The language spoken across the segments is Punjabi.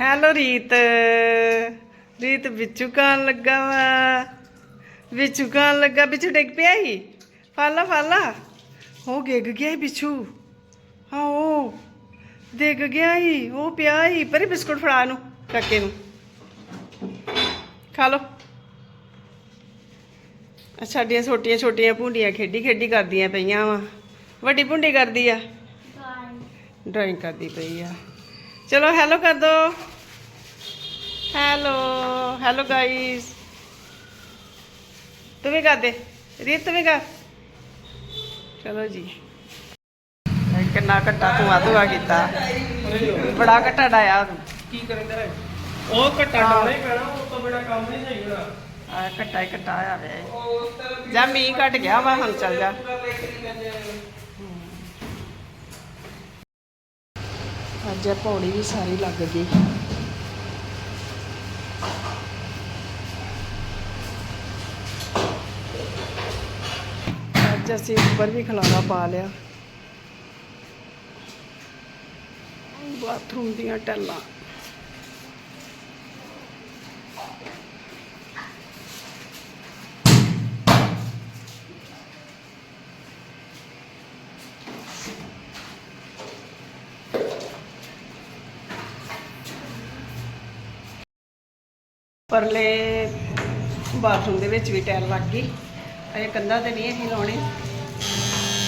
ਹੈਲੋ ਰੀਤ ਰੀਤ ਬਿੱਚੂ ਕਾਨ ਲੱਗਾ ਵਾ। ਬਿੱਚੂ ਕਾਨ ਲੱਗਾ। ਬਿੱਚੂ ਡਿੱਗ ਪਿਆ ਹੀ ਫਾਲਾ ਫਾਲਾ। ਹੋ ਗਿੱਗ ਗਿਆ ਹੀ ਬਿੱਚੂ ਹਾਂ ਉਹ ਡਿੱਗ ਗਿਆ ਹੀ ਉਹ ਪਿਆ ਹੀ ਪਰੇ ਬਿਸਕੁਟ ਫੜਾ ਨੂੰ ਕਾਕੇ ਨੂੰ। ਖਾ ਲੋ ਸਾਡੀਆਂ ਛੋਟੀਆਂ ਛੋਟੀਆਂ ਭੁੰਡੀਆਂ ਖੇਡੀ ਖੇਡੀ ਕਰਦੀਆਂ ਪਈਆਂ ਵਾ। ਵੱਡੀ ਭੁੰਡੀ ਕਰਦੀ ਆ? ਡਰਾਇੰਗ ਕਰਦੀ ਪਈ ਆ। ਚਲੋ ਹੈਲੋ ਕਰ ਦੋ ਹੈਲੋ ਹੈਲੋ ਗਾਇਸ ਤੂੰ ਵੀ ਕਰ ਦੇ ਰੀਤ ਤੂੰ ਵੀ ਕਰ ਚਲੋ ਜੀ ਇਹ ਕਿੰਨਾ ਘੱਟਾ ਧੂਆ ਧੂਆ ਕੀਤਾ ਬੜਾ ਘੱਟਾ ਡਾਇਆ ਤੂੰ ਕੀ ਕਰਿੰਦਾ ਹੈ ਉਹ ਘੱਟਾ ਡਾਉਣਾ ਹੀ ਪੈਣਾ ਉਹ ਤੋਂ ਬਿਨਾ ਕੰਮ ਨਹੀਂ ਸਹੀ ਹੋਣਾ ਆ ਘੱਟਾ ਹੀ ਘੱਟਾ ਆ ਵੇ ਜਾ ਮੀਂਹ ਘਟ ਗਿਆ ਵਾ ਹੁਣ ਚੱਲ ਜਾ ਅੱਜ ਇਹ ਪੌੜੀ ਵੀ ਸਾਰੀ ਲੱਗ ਗਈ। ਅੱਜ ਅਸੀਂ ਉੱਪਰ ਵੀ ਖਲਾਰਾ ਪਾ ਲਿਆ। ਬਾਥਰੂਮ ਦੀਆਂ ਟੈਲਾਂ ਉੱਪਰਲੇ ਬਾਥਰੂਮ ਦੇ ਵਿੱਚ ਵੀ ਟਾਇਲ ਲੱਗ ਗਈ। ਅਜੇ ਕੰਧਾਂ ਤੇ ਨਹੀਂ ਅਸੀਂ ਲਾਉਣੇ।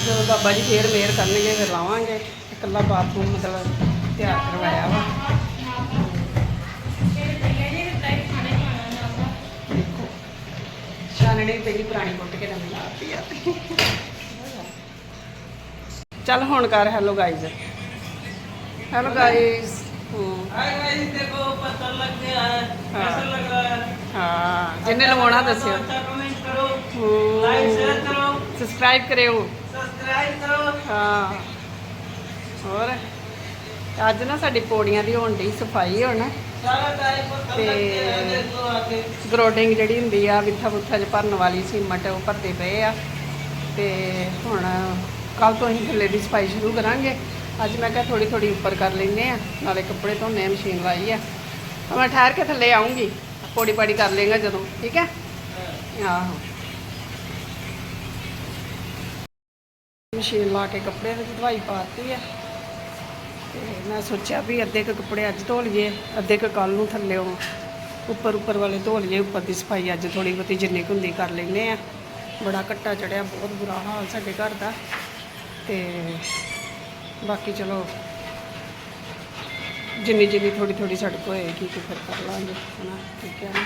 ਜਦੋਂ ਬਾਬਾ ਜੀ ਫੇਰ ਮੇਰ ਕਰਨਗੇ, ਫਿਰ ਲਾਵਾਂਗੇ। ਇਕੱਲਾ ਬਾਥਰੂਮ ਮਤਲਬ ਤਿਆਰ ਕਰਵਾਇਆ ਵਾ। ਚੱਲ ਹੁਣ ਕਰ hello guys hello guys hi guys ਦੇਖੋ, ਪਤਾ ਜਿੰਨੇ ਲਵਾਉਣਾ ਦੱਸਿਓ। ਕਮੈਂਟ ਕਰੋ। ਲਾਈਕ ਸ਼ੇਅਰ ਕਰੋ। ਸਬਸਕ੍ਰਾਈਬ ਕਰਿਓ। ਸਬਸਕ੍ਰਾਈਬ ਕਰੋ। ਹਾਂ। ਹੋਰ? ਅੱਜ ਨਾ ਸਾਡੀ ਪੌੜੀਆਂ ਦੀ ਹੋਣ ਦੀ ਸਫ਼ਾਈ ਹੋਣਾ। ਤੇ ਗਰੋਡਿੰਗ ਜਿਹੜੀ ਹੁੰਦੀ ਆ ਵਿੱਥਾ ਬੁੱਥਾ ਜੇ ਭਰਨ ਵਾਲੀ ਸੀਮਟ ਉਹ ਭਰਦੇ ਪਏ ਆ। ਤੇ ਹੁਣ ਕੱਲ ਤੋਂ ਅਸੀਂ ਥੱਲੇ ਦੀ ਸਫ਼ਾਈ ਸ਼ੁਰੂ ਕਰਾਂਗੇ। ਅੱਜ ਮੈਂ ਕਿਹਾ ਥੋੜੀ ਥੋੜੀ ਉੱਪਰ ਕਰ ਲੈਂਦੇ ਆ ਨਾਲੇ ਕੱਪੜੇ ਧੋਣੇ ਮਸ਼ੀਨ ਲਾਈ ਆ। ਮੈਂ ਠਹਿਰ ਕੇ ਥੱਲੇ ਆਉਂਗੀ ਪੌੜੀ ਪਾੜੀ ਕਰ ਲੇਗਾ ਜਦੋਂ, ਠੀਕ ਹੈ? ਆਹੋ। ਮਸ਼ੀਨ ਲਾ ਕੇ ਕੱਪੜੇ ਵਿੱਚ ਧਵਾਈ ਪਾਤੀ ਹੈ। ਤੇ ਮੈਂ ਸੋਚਿਆ ਵੀ ਅੱਧੇ ਕੁ ਕੱਪੜੇ ਅੱਜ ਧੋ ਲਈਏ, ਅੱਧੇ ਕੁ ਕੱਲ ਨੂੰ ਥੱਲਿਓ ਉੱਪਰ ਉੱਪਰ ਵਾਲੇ ਧੋ ਲਈਏ, ਉੱਪਰ ਦੀ ਸਫ਼ਾਈ ਅੱਜ ਥੋੜੀ ਬਹੁਤੀ ਜਿੰਨੀ ਕੁ ਹੁੰਦੀ ਕਰ ਲੈਂਦੇ ਆ ਬੜਾ ਘੱਟਾ ਚੜਿਆ, ਬਹੁਤ ਬੁਰਾ ਹਾਲ ਸਾਡੇ ਘਰ ਦਾ। ਤੇ ਬਾਕੀ ਚਲੋ ਜਿੰਨੀ ਜਿੰਨੀ ਥੋੜੀ ਥੋੜੀ ਸੜਕ ਹੋਏਗੀ, ਕਿ ਫਿਰ ਕਰ ਲਾਂਗੇ, ਹਨਾ? ਠੀਕ ਹੈ ਨਾ?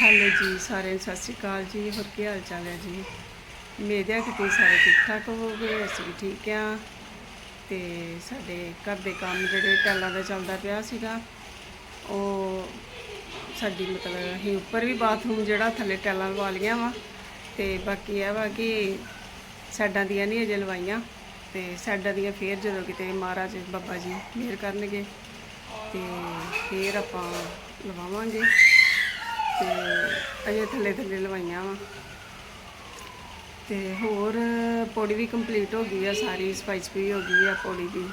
ਹੈਲੋ ਜੀ, ਸਾਰਿਆਂ ਨੂੰ ਸਤਿ ਸ਼੍ਰੀ ਅਕਾਲ ਜੀ। ਹੋਰ ਕੀ ਹਾਲ ਚਾਲ ਹੈ ਜੀ? ਮੇਰੇ ਆ ਤੁਸੀਂ ਸਾਰੇ ਠੀਕ ਠਾਕ ਹੋਵੋਗੇ, ਅਸੀਂ ਵੀ ਠੀਕ ਆ ਤੇ ਸਾਡੇ ਘਰ ਦੇ ਕੰਮ ਜਿਹੜੇ ਟੈਲਾਂ ਦਾ ਚੱਲਦਾ ਪਿਆ ਸੀਗਾ, ਉਹ ਸਾਡੀ ਮਤਲਬ ਅਸੀਂ ਉੱਪਰ ਵੀ ਬਾਥਰੂਮ ਜਿਹੜਾ ਥੱਲੇ ਟੈਲਾਂ ਲਵਾ ਲਈਆਂ ਵਾ। ਤੇ ਬਾਕੀ ਇਹ ਵਾ ਕਿ ਸਾਡਾਂ ਦੀਆਂ ਨਹੀਂ ਅਜੇ ਲਵਾਈਆਂ। ਤੇ ਸਾਡਾਂ ਦੀਆਂ ਫੇਰ ਜਦੋਂ ਕਿਤੇ ਮਹਾਰਾਜ, ਬਾਬਾ ਜੀ ਮਿਹਰ ਕਰਨਗੇ ਤੇ ਫੇਰ ਆਪਾਂ ਲਵਾਵਾਂਗੇ ਤੇ ਅਜੇ ਥੱਲੇ ਥੱਲੇ ਲਵਾਈਆਂ ਵਾ। ਤੇ ਹੋਰ ਪੌੜੀ ਵੀ ਕੰਪਲੀਟ ਹੋ ਗਈ ਆ, ਸਾਰੀ ਸਫ਼ਾਈ ਸਫ਼ਾਈ ਹੋ ਗਈ ਆ ਪੌੜੀ ਦੀ।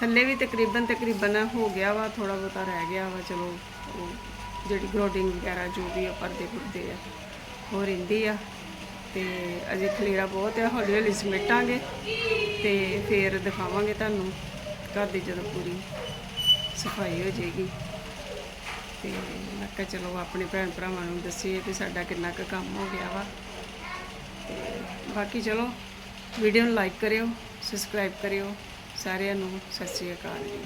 ਥੱਲੇ ਵੀ ਤਕਰੀਬਨ ਤਕਰੀਬਨ ਹੋ ਗਿਆ ਵਾ ਥੋੜਾ ਬਹੁਤਾ ਰਹਿ ਗਿਆ ਵਾ, ਚਲੋ ਉਹ ਜਿਹੜੀ ਗਰੋਡਿੰਗ ਵਗੈਰਾ ਜੋ ਵੀ ਆ, ਪਰਦੇ ਪੁਰਦੇ ਆ ਹੋ ਰਹਿੰਦੀ ਆ। ਤੇ ਅਜੇ ਖਲੇਰਾ ਬਹੁਤ ਆ ਹੌਲੀ ਹੌਲੀ ਸਮੇਟਾਂਗੇ ਤੇ ਫੇਰ ਦਿਖਾਵਾਂਗੇ ਤੁਹਾਨੂੰ ਘਰ ਦੀ ਜਦੋਂ ਪੂਰੀ ਸਫ਼ਾਈ ਹੋ ਜਾਏਗੀ। ਤੇ ਮੈਂ ਕਿਹਾ ਚਲੋ ਆਪਣੇ ਭੈਣ ਭਰਾਵਾਂ ਨੂੰ ਦੱਸੀਏ ਕਿ ਸਾਡਾ ਕਿੰਨਾ ਕੁ ਕੰਮ ਹੋ ਗਿਆ ਵਾ। ਤੇ ਬਾਕੀ ਚਲੋ ਵੀਡੀਓ ਨੂੰ ਲਾਈਕ ਕਰਿਓ ਸਬਸਕ੍ਰਾਈਬ ਕਰਿਓ, ਸਾਰਿਆਂ ਨੂੰ ਸਤਿ ਸ਼੍ਰੀ ਅਕਾਲ ਜੀ।